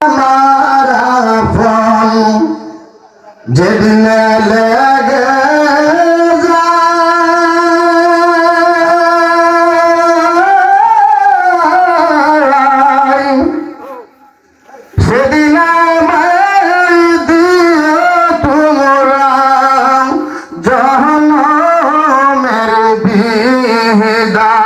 মারা যেদিন লেগে সেদিন তোমরা জহন্নামের বিদায়। ওরে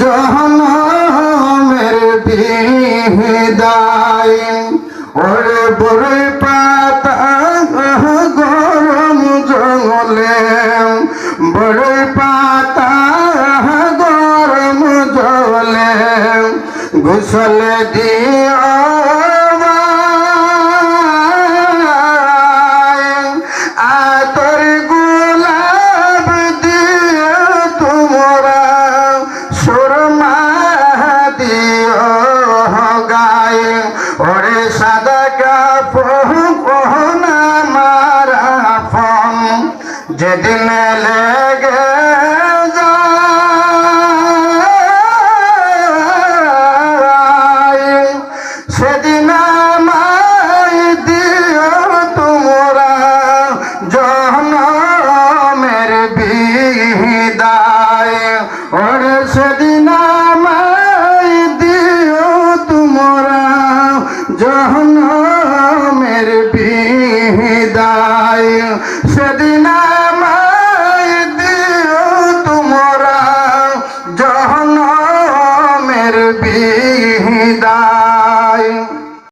জহন্নামের বিদায় ওরে বড় পাতা গরম জঙ্গলে বড় পাতা গরম জলে ঘুষল দিও ওরে সাদা কাপনা মারা ফম। যেদিন লেগে বিদায় সেদিন আমায় দিও তোমরা জহন্নামের বিদায়